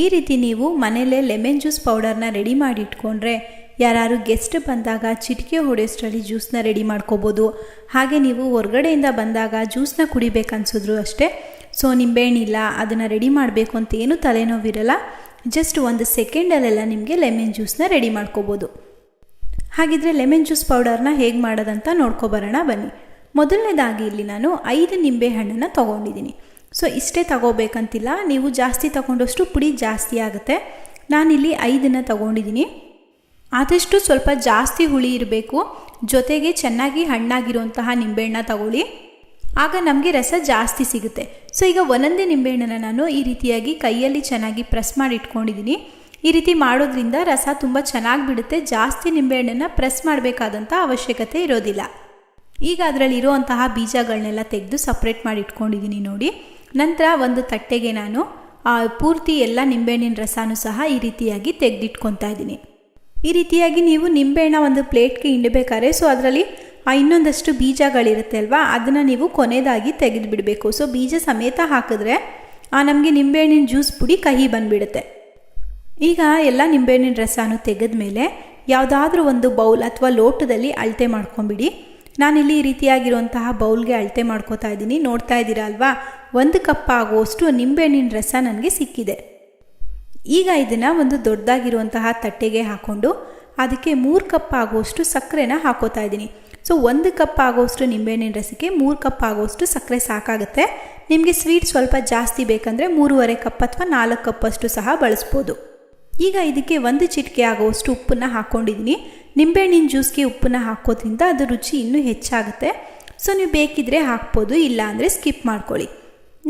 ಈ ರೀತಿ ನೀವು ಮನೇಲೇ ಲೆಮನ್ ಜ್ಯೂಸ್ ಪೌಡರ್ನ ರೆಡಿ ಮಾಡಿ ಇಟ್ಕೊಂಡ್ರೆ ಯಾರು ಗೆಸ್ಟ್ ಬಂದಾಗ ಚಿಟಿಕೆ ಹೊಡೆಯೋಷ್ಟರಲ್ಲಿ ಜ್ಯೂಸ್ನ ರೆಡಿ ಮಾಡ್ಕೋಬೋದು. ಹಾಗೆ ನೀವು ಹೊರಗಡೆಯಿಂದ ಬಂದಾಗ ಜ್ಯೂಸ್ನ ಕುಡಿಬೇಕನ್ಸಿದ್ರು ಅಷ್ಟೇ. ಸೊ, ನಿಂಬೆಹಣ್ಣಿಲ್ಲ, ಅದನ್ನು ರೆಡಿ ಮಾಡಬೇಕು ಅಂತ ಏನೂ ತಲೆನೋವಿರಲ್ಲ. ಜಸ್ಟ್ ಒಂದು ಸೆಕೆಂಡಲ್ಲೆಲ್ಲ ನಿಮಗೆ ಲೆಮನ್ ಜ್ಯೂಸ್ನ ರೆಡಿ ಮಾಡ್ಕೋಬೋದು. ಹಾಗಿದ್ರೆ ಲೆಮನ್ ಜ್ಯೂಸ್ ಪೌಡರ್ನ ಹೇಗೆ ಮಾಡೋದಂತ ನೋಡ್ಕೊಬರೋಣ ಬನ್ನಿ. ಮೊದಲನೇದಾಗಿ ಇಲ್ಲಿ ನಾನು ಐದು ನಿಂಬೆ ಹಣ್ಣನ್ನು ತೊಗೊಂಡಿದ್ದೀನಿ. ಸೊ ಇಷ್ಟೇ ತಗೋಬೇಕಂತಿಲ್ಲ. ನೀವು ಜಾಸ್ತಿ ತಗೊಂಡಷ್ಟು ಪುಡಿ ಜಾಸ್ತಿ ಆಗುತ್ತೆ. ನಾನಿಲ್ಲಿ ಐದನ್ನು ತಗೊಂಡಿದ್ದೀನಿ. ಆದಷ್ಟು ಸ್ವಲ್ಪ ಜಾಸ್ತಿ ಹುಳಿ ಇರಬೇಕು. ಜೊತೆಗೆ ಚೆನ್ನಾಗಿ ಹಣ್ಣಾಗಿರುವಂತಹ ನಿಂಬೆಹಣ್ಣ ತಗೊಳ್ಳಿ. ಆಗ ನಮಗೆ ರಸ ಜಾಸ್ತಿ ಸಿಗುತ್ತೆ. ಸೊ ಈಗ ಒಂದೊಂದೇ ನಿಂಬೆಹಣ್ಣನ್ನು ನಾನು ಈ ರೀತಿಯಾಗಿ ಕೈಯಲ್ಲಿ ಚೆನ್ನಾಗಿ ಪ್ರೆಸ್ ಮಾಡಿ ಇಟ್ಕೊಂಡಿದ್ದೀನಿ. ಈ ರೀತಿ ಮಾಡೋದ್ರಿಂದ ರಸ ತುಂಬ ಚೆನ್ನಾಗಿ ಬಿಡುತ್ತೆ. ಜಾಸ್ತಿ ನಿಂಬೆಹಣ್ಣನ್ನು ಪ್ರೆಸ್ ಮಾಡಬೇಕಾದಂಥ ಅವಶ್ಯಕತೆ ಇರೋದಿಲ್ಲ. ಈಗ ಅದರಲ್ಲಿರುವಂತಹ ಬೀಜಗಳನ್ನೆಲ್ಲ ತೆಗೆದು ಸಪ್ರೇಟ್ ಮಾಡಿ ಇಟ್ಕೊಂಡಿದ್ದೀನಿ ನೋಡಿ. ನಂತರ ಒಂದು ತಟ್ಟೆಗೆ ನಾನು ಆ, ಪೂರ್ತಿ ಎಲ್ಲ ನಿಂಬೆಹಣ್ಣಿನ ರಸನೂ ಸಹ ಈ ರೀತಿಯಾಗಿ ತೆಗೆದಿಟ್ಕೊತಾ ಇದ್ದೀನಿ. ಈ ರೀತಿಯಾಗಿ ನೀವು ನಿಂಬೆಹಣ್ಣ ಒಂದು ಪ್ಲೇಟ್ಗೆ ಹಿಂಡಬೇಕಾದ್ರೆ ಸೊ ಅದರಲ್ಲಿ ಆ ಇನ್ನೊಂದಷ್ಟು ಬೀಜಗಳಿರುತ್ತೆ ಅಲ್ವಾ? ಅದನ್ನು ನೀವು ಕೊನೆಯದಾಗಿ ತೆಗೆದು ಬಿಡಬೇಕು ಸೊ ಬೀಜ ಸಮೇತ ಹಾಕಿದ್ರೆ ಆ ನಮಗೆ ನಿಂಬೆಹಣ್ಣಿನ ಜ್ಯೂಸ್ ಪುಡಿ ಕಹಿ ಬಂದುಬಿಡುತ್ತೆ. ಈಗ ಎಲ್ಲ ನಿಂಬೆಹಣ್ಣಿನ ರಸನೂ ತೆಗೆದ ಮೇಲೆ ಯಾವುದಾದ್ರೂ ಒಂದು ಬೌಲ್ ಅಥವಾ ಲೋಟದಲ್ಲಿ ಅಳತೆ ಮಾಡ್ಕೊಂಬಿಡಿ. ನಾನಿಲ್ಲಿ ಈ ರೀತಿಯಾಗಿರುವಂತಹ ಬೌಲ್ಗೆ ಅಳತೆ ಮಾಡ್ಕೋತಾ ಇದ್ದೀನಿ. ನೋಡ್ತಾ ಇದ್ದೀರಾ ಅಲ್ವಾ? ಒಂದು ಕಪ್ ಆಗುವಷ್ಟು ನಿಂಬೆಹಣ್ಣಿನ ರಸ ನನಗೆ ಸಿಕ್ಕಿದೆ. ಈಗ ಇದನ್ನು ಒಂದು ದೊಡ್ಡದಾಗಿರುವಂತಹ ತಟ್ಟೆಗೆ ಹಾಕ್ಕೊಂಡು ಅದಕ್ಕೆ ಮೂರು ಕಪ್ ಆಗುವಷ್ಟು ಸಕ್ಕರೆನ ಹಾಕೋತಾ ಇದ್ದೀನಿ. ಸೊ ಒಂದು ಕಪ್ ಆಗೋಷ್ಟು ನಿಂಬೆಹಣ್ಣಿನ ರಸಕ್ಕೆ ಮೂರು ಕಪ್ ಆಗೋಷ್ಟು ಸಕ್ಕರೆ ಸಾಕಾಗುತ್ತೆ. ನಿಮಗೆ ಸ್ವೀಟ್ ಸ್ವಲ್ಪ ಜಾಸ್ತಿ ಬೇಕಂದರೆ ಮೂರುವರೆ ಕಪ್ ಅಥವಾ ನಾಲ್ಕು ಕಪ್ಪಷ್ಟು ಸಹ ಬಳಸ್ಬೋದು. ಈಗ ಇದಕ್ಕೆ ಒಂದು ಚಿಟಿಕೆ ಆಗುವಷ್ಟು ಉಪ್ಪನ್ನು ಹಾಕ್ಕೊಂಡಿದ್ದೀನಿ ನಿಂಬೆಹಣ್ಣಿನ ಜ್ಯೂಸ್ಗೆ ಉಪ್ಪನ್ನು ಹಾಕೋದ್ರಿಂದ ಅದು ರುಚಿ ಇನ್ನೂ ಹೆಚ್ಚಾಗುತ್ತೆ. ಸೊ ನೀವು ಬೇಕಿದ್ರೆ ಹಾಕ್ಬೋದು ಇಲ್ಲ ಅಂದರೆ ಸ್ಕಿಪ್ ಮಾಡ್ಕೊಳ್ಳಿ.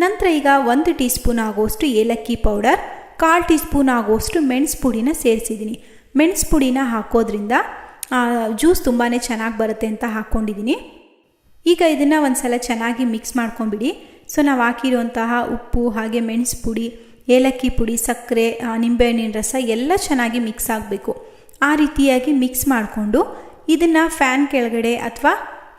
ನಂತರ ಈಗ ಒಂದು ಟೀ ಸ್ಪೂನ್ ಆಗುವಷ್ಟು ಏಲಕ್ಕಿ ಪೌಡರ್, ಕಾಲು ಟೀ ಸ್ಪೂನ್ ಆಗುವಷ್ಟು ಮೆಣಸು ಪುಡಿನ ಸೇರಿಸಿದ್ದೀನಿ. ಮೆಣಸು ಪುಡಿನ ಹಾಕೋದ್ರಿಂದ ಜ್ಯೂಸ್ ತುಂಬಾ ಚೆನ್ನಾಗಿ ಬರುತ್ತೆ ಅಂತ ಹಾಕ್ಕೊಂಡಿದ್ದೀನಿ ಈಗ ಇದನ್ನು ಒಂದು ಸಲ ಚೆನ್ನಾಗಿ ಮಿಕ್ಸ್ ಮಾಡ್ಕೊಂಬಿಡಿ ಸೊ, ನಾವು ಹಾಕಿರುವಂತಹ ಉಪ್ಪು ಹಾಗೆ ಮೆಣಸು ಪುಡಿ, ಏಲಕ್ಕಿ ಪುಡಿ, ಸಕ್ಕರೆ ನಿಂಬೆಹಣ್ಣಿನ ರಸ ಎಲ್ಲ ಚೆನ್ನಾಗಿ ಮಿಕ್ಸ್ ಆಗಬೇಕು. ಆ ರೀತಿಯಾಗಿ ಮಿಕ್ಸ್ ಮಾಡಿಕೊಂಡು ಇದನ್ನು ಫ್ಯಾನ್ ಕೆಳಗಡೆ ಅಥವಾ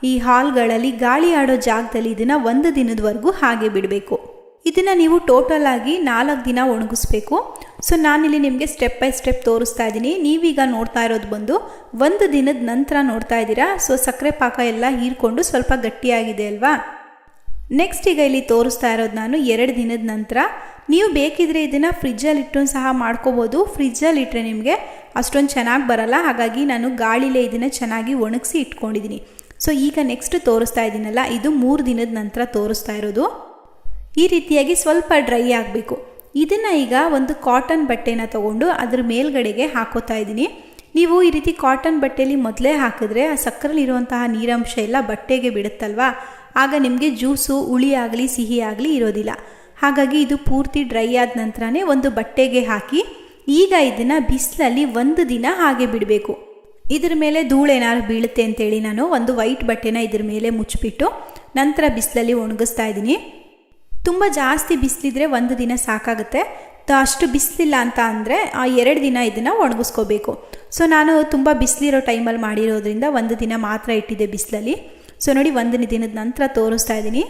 ಈ ಹಾಲ್ಗಳಲ್ಲಿ ಗಾಳಿ ಆಡೋ ಜಾಗದಲ್ಲಿ ಇದನ್ನು ಒಂದು ದಿನದವರೆಗೂ ಹಾಗೆ ಬಿಡಬೇಕು. ಇದನ್ನು ನೀವು ಟೋಟಲ್ ಆಗಿ ನಾಲ್ಕು ದಿನ ಒಣಗಿಸ್ಬೇಕು. ಸೊ, ನಾನಿಲ್ಲಿ ನಿಮಗೆ ಸ್ಟೆಪ್ ಬೈ ಸ್ಟೆಪ್ ತೋರಿಸ್ತಾ ಇದ್ದೀನಿ. ನೀವೀಗ ನೋಡ್ತಾ ಇರೋದು ಬಂದು ಒಂದು ದಿನದ ನಂತರ ನೋಡ್ತಾ ಇದ್ದೀರಾ? ಸೊ, ಸಕ್ಕರೆ ಪಾಕ ಎಲ್ಲ ಹೀರ್ಕೊಂಡು ಸ್ವಲ್ಪ ಗಟ್ಟಿಯಾಗಿದೆ ಅಲ್ವಾ? ನೆಕ್ಸ್ಟ್ ಈಗ ಇಲ್ಲಿ ತೋರಿಸ್ತಾ ಇರೋದು ನಾನು ಎರಡು ದಿನದ ನಂತರ. ನೀವು ಬೇಕಿದ್ರೆ ಇದನ್ನು ಫ್ರಿಜ್ಜಲ್ಲಿ ಇಟ್ಟು ಸಹ ಮಾಡ್ಕೋಬೋದು. ಫ್ರಿಜ್ಜಲ್ಲಿ ಇಟ್ಟರೆ ನಿಮಗೆ ಅಷ್ಟೊಂದು ಚೆನ್ನಾಗಿ ಬರಲ್ಲ. ಹಾಗಾಗಿ ನಾನು ಗಾಳಿಲೇ ಇದನ್ನು ಚೆನ್ನಾಗಿ ಒಣಗಿಸಿ ಇಟ್ಕೊಂಡಿದ್ದೀನಿ. ಸೊ ಈಗ ನೆಕ್ಸ್ಟ್ ತೋರಿಸ್ತಾ ಇದ್ದೀನಲ್ಲ ಇದು ಮೂರು ದಿನದ ನಂತರ ತೋರಿಸ್ತಾ ಇರೋದು. ಈ ರೀತಿಯಾಗಿ ಸ್ವಲ್ಪ ಡ್ರೈ ಆಗಬೇಕು. ಇದನ್ನು ಈಗ ಒಂದು ಕಾಟನ್ ಬಟ್ಟೆನ ತಗೊಂಡು ಅದ್ರ ಮೇಲ್ಗಡೆಗೆ ಹಾಕೋತಾ ಇದ್ದೀನಿ ನೀವು ಈ ರೀತಿ ಕಾಟನ್ ಬಟ್ಟೆಯಲ್ಲಿ ಮೊದಲೇ ಹಾಕಿದ್ರೆ ಆ ಸಕ್ಕರೆಲಿರುವಂತಹ ನೀರಂಶ ಎಲ್ಲ ಬಟ್ಟೆಗೆ ಬಿಡುತ್ತಲ್ವಾ? ಆಗ ನಿಮಗೆ ಜ್ಯೂಸು, ಹುಳಿ ಆಗಲಿ, ಸಿಹಿ ಆಗಲಿ ಇರೋದಿಲ್ಲ. ಹಾಗಾಗಿ ಇದು ಪೂರ್ತಿ ಡ್ರೈ ಆದ ನಂತರನೇ ಒಂದು ಬಟ್ಟೆಗೆ ಹಾಕಿ, ಈಗ ಇದನ್ನು ಬಿಸಿಲಲ್ಲಿ ಒಂದು ದಿನ ಹಾಗೆ ಬಿಡಬೇಕು. ಇದ್ರ ಮೇಲೆ ಧೂಳೇನಾದ್ರು ಬೀಳುತ್ತೆ ಅಂತೇಳಿ ನಾನು ಒಂದು ವೈಟ್ ಬಟ್ಟೆನ ಇದ್ರ ಮೇಲೆ ಮುಚ್ಚಿಬಿಟ್ಟು ನಂತರ ಬಿಸಿಲಲ್ಲಿ ಒಣಗಿಸ್ತಾ ಇದ್ದೀನಿ. ತುಂಬ ಜಾಸ್ತಿ ಬಿಸಿಲಿದ್ರೆ ಒಂದು ದಿನ ಸಾಕಾಗುತ್ತೆ. ಅಷ್ಟು ಬಿಸಿಲಿಲ್ಲ ಅಂತ ಅಂದರೆ ಆ ಎರಡು ದಿನ ಇದನ್ನು ಒಣಗಿಸ್ಕೋಬೇಕು. ಸೊ ನಾನು ತುಂಬ ಬಿಸಿಲಿರೋ ಟೈಮಲ್ಲಿ ಮಾಡಿರೋದ್ರಿಂದ ಒಂದು ದಿನ ಮಾತ್ರ ಇಟ್ಟಿದ್ದೆ ಬಿಸಿಲಲ್ಲಿ. ಸೊ ನೋಡಿ ಒಂದು ದಿನದ ನಂತರ ತೋರಿಸ್ತಾ ಇದ್ದೀನಿ.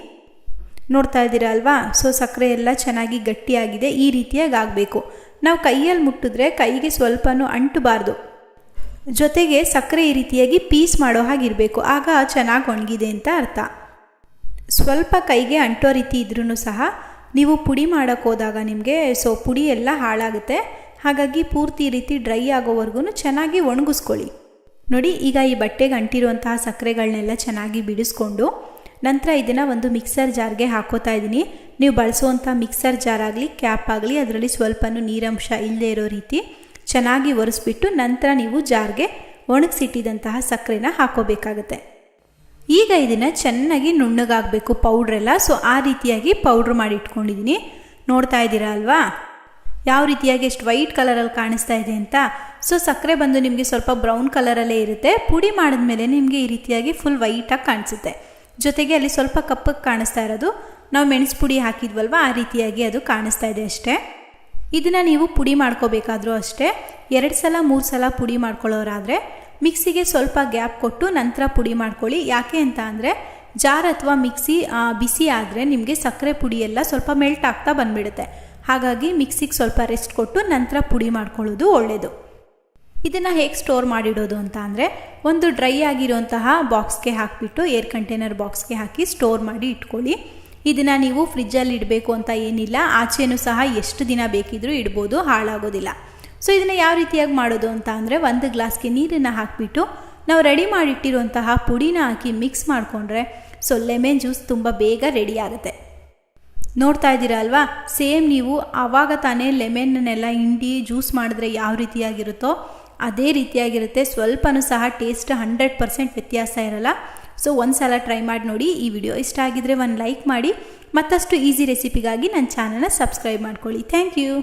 ನೋಡ್ತಾ ಇದ್ದೀರಾ ಅಲ್ವಾ? ಸೊ ಸಕ್ಕರೆ ಎಲ್ಲ ಚೆನ್ನಾಗಿ ಗಟ್ಟಿಯಾಗಿದೆ. ಈ ರೀತಿಯಾಗಿ ಆಗಬೇಕು. ನಾವು ಕೈಯಲ್ಲಿ ಮುಟ್ಟಿದ್ರೆ ಕೈಗೆ ಸ್ವಲ್ಪನೂ ಅಂಟಬಾರ್ದು. ಜೊತೆಗೆ ಸಕ್ಕರೆ ಈ ರೀತಿಯಾಗಿ ಪೀಸ್ ಮಾಡೋ ಹಾಗಿರಬೇಕು. ಆಗ ಚೆನ್ನಾಗಿ ಒಣಗಿದೆ ಅಂತ ಅರ್ಥ. ಸ್ವಲ್ಪ ಕೈಗೆ ಅಂಟೋ ರೀತಿ ಇದ್ರೂ ಸಹ ನೀವು ಪುಡಿ ಹೋದಾಗ ನಿಮಗೆ ಸೊ ಪುಡಿ ಎಲ್ಲ ಹಾಳಾಗುತ್ತೆ. ಹಾಗಾಗಿ ಪೂರ್ತಿ ರೀತಿ ಡ್ರೈ ಆಗೋವರೆಗೂ ಚೆನ್ನಾಗಿ ಒಣಗಿಸ್ಕೊಳ್ಳಿ. ನೋಡಿ, ಈಗ ಈ ಬಟ್ಟೆಗೆ ಅಂಟಿರುವಂತಹ ಸಕ್ಕರೆಗಳನ್ನೆಲ್ಲ ಚೆನ್ನಾಗಿ ಬಿಡಿಸ್ಕೊಂಡು ನಂತರ ಇದನ್ನು ಒಂದು ಮಿಕ್ಸರ್ ಜಾರ್ಗೆ ಹಾಕೋತಾ ಇದ್ದೀನಿ. ನೀವು ಬಳಸುವಂಥ ಮಿಕ್ಸರ್ ಜಾರ್ ಆಗಲಿ, ಕ್ಯಾಪ್ ಆಗಲಿ, ಅದರಲ್ಲಿ ಸ್ವಲ್ಪನೂ ನೀರಂಶ ಇಲ್ಲದೆ ಇರೋ ರೀತಿ ಚೆನ್ನಾಗಿ ಒರೆಸ್ಬಿಟ್ಟು ನಂತರ ನೀವು ಜಾರ್ಗೆ ಒಣಗಿಸಿಟ್ಟಿದಂತಹ ಸಕ್ಕರೆನ ಹಾಕೋಬೇಕಾಗುತ್ತೆ. ಈಗ ಇದನ್ನು ಚೆನ್ನಾಗಿ ನುಣ್ಣಗಾಗಬೇಕು ಪೌಡ್ರೆಲ್ಲ. ಸೊ, ಆ ರೀತಿಯಾಗಿ ಪೌಡ್ರ್ ಮಾಡಿ ಇಟ್ಕೊಂಡಿದ್ದೀನಿ ನೋಡ್ತಾ ಇದ್ದೀರಾ ಅಲ್ವಾ? ಯಾವ ರೀತಿಯಾಗಿ ಎಷ್ಟು ವೈಟ್ ಕಲರಲ್ಲಿ ಕಾಣಿಸ್ತಾ ಇದೆ ಅಂತ. ಸೊ, ಸಕ್ಕರೆ ಬಂದು ನಿಮಗೆ ಸ್ವಲ್ಪ ಬ್ರೌನ್ ಕಲರಲ್ಲೇ ಇರುತ್ತೆ. ಪುಡಿ ಮಾಡಿದ್ಮೇಲೆ ನಿಮಗೆ ಈ ರೀತಿಯಾಗಿ ಫುಲ್ ವೈಟಾಗಿ ಕಾಣಿಸುತ್ತೆ. ಜೊತೆಗೆ ಅಲ್ಲಿ ಸ್ವಲ್ಪ ಕಪ್ಪಕ್ಕೆ ಕಾಣಿಸ್ತಾ ಇರೋದು. ನಾವು ಮೆಣಸು ಪುಡಿ ಹಾಕಿದ್ವಲ್ವ? ಆ ರೀತಿಯಾಗಿ ಅದು ಕಾಣಿಸ್ತಾ ಇದೆ ಅಷ್ಟೇ. ಇದನ್ನು ನೀವು ಪುಡಿ ಮಾಡ್ಕೋಬೇಕಾದರೂ ಅಷ್ಟೇ, ಎರಡು ಸಲ, ಮೂರು ಸಲ ಪುಡಿ ಮಾಡ್ಕೊಳ್ಳೋರಾದರೆ ಮಿಕ್ಸಿಗೆ ಸ್ವಲ್ಪ ಗ್ಯಾಪ್ ಕೊಟ್ಟು ನಂತರ ಪುಡಿ ಮಾಡ್ಕೊಳ್ಳಿ. ಯಾಕೆ ಅಂತ ಅಂದರೆ, ಜಾರ್ ಅಥವಾ ಮಿಕ್ಸಿ ಬಿಸಿ ಆದರೆ ನಿಮಗೆ ಸಕ್ಕರೆ ಪುಡಿ ಎಲ್ಲ ಸ್ವಲ್ಪ ಮೆಲ್ಟ್ ಆಗ್ತಾ ಬಂದ್ಬಿಡುತ್ತೆ. ಹಾಗಾಗಿ ಮಿಕ್ಸಿಗೆ ಸ್ವಲ್ಪ ರೆಸ್ಟ್ ಕೊಟ್ಟು ನಂತರ ಪುಡಿ ಮಾಡ್ಕೊಳ್ಳೋದು ಒಳ್ಳೆಯದು ಇದನ್ನು ಹೇಗೆ ಸ್ಟೋರ್ ಮಾಡಿಡೋದು ಅಂತ ಅಂದರೆ, ಒಂದು ಡ್ರೈ ಆಗಿರೋಂತಹ ಬಾಕ್ಸ್ಗೆ ಹಾಕಿಬಿಟ್ಟು, ಏರ್ ಕಂಟೈನರ್ ಬಾಕ್ಸ್ಗೆ ಹಾಕಿ ಸ್ಟೋರ್ ಮಾಡಿ ಇಟ್ಕೊಳ್ಳಿ. ಇದನ್ನು ನೀವು ಫ್ರಿಜ್ಜಲ್ಲಿ ಇಡಬೇಕು ಅಂತ ಏನಿಲ್ಲ, ಆಚೆನೂ ಸಹ ಎಷ್ಟು ದಿನ ಬೇಕಿದ್ರೂ ಇಡ್ಬೋದು, ಹಾಳಾಗೋದಿಲ್ಲ. ಸೊ ಇದನ್ನು ಯಾವ ರೀತಿಯಾಗಿ ಮಾಡೋದು ಅಂತ ಅಂದರೆ ಒಂದು ಗ್ಲಾಸ್ಗೆ ನೀರನ್ನು ಹಾಕಿಬಿಟ್ಟು ನಾವು ರೆಡಿ ಮಾಡಿಟ್ಟಿರುವಂತಹ ಪುಡಿನ ಹಾಕಿ ಮಿಕ್ಸ್ ಮಾಡಿಕೊಂಡ್ರೆ ಸೊ, ಲೆಮೆನ್ ಜ್ಯೂಸ್ ತುಂಬ ಬೇಗ ರೆಡಿ ಆಗುತ್ತೆ. ನೋಡ್ತಾ ಇದ್ದೀರಾ ಅಲ್ವಾ? ಸೇಮ್ ನೀವು ಆವಾಗ ತಾನೇ ಲೆಮನ್ನನ್ನೆಲ್ಲ ಹಿಂಡಿ ಜ್ಯೂಸ್ ಮಾಡಿದ್ರೆ ಯಾವ ರೀತಿಯಾಗಿರುತ್ತೋ, ಅದೇ ರೀತಿಯಾಗಿರುತ್ತೆ. ಸ್ವಲ್ಪನೂ ಸಹ ಟೇಸ್ಟ್ ಹಂಡ್ರೆಡ್ ಪರ್ಸೆಂಟ್ ವ್ಯತ್ಯಾಸ ಇರಲ್ಲ. ಸೊ ಒಂದು ಸಲ ಟ್ರೈ ಮಾಡಿ ನೋಡಿ. ಈ ವಿಡಿಯೋ ಇಷ್ಟ ಆಗಿದ್ರೆ ಒಂದು ಲೈಕ್ ಮಾಡಿ. ಮತ್ತಷ್ಟು ಈಸಿ ರೆಸಿಪಿಗಾಗಿ ನನ್ನ ಚಾನಲ್ನ ಸಬ್ಸ್ಕ್ರೈಬ್ ಮಾಡ್ಕೊಳ್ಳಿ. Thank you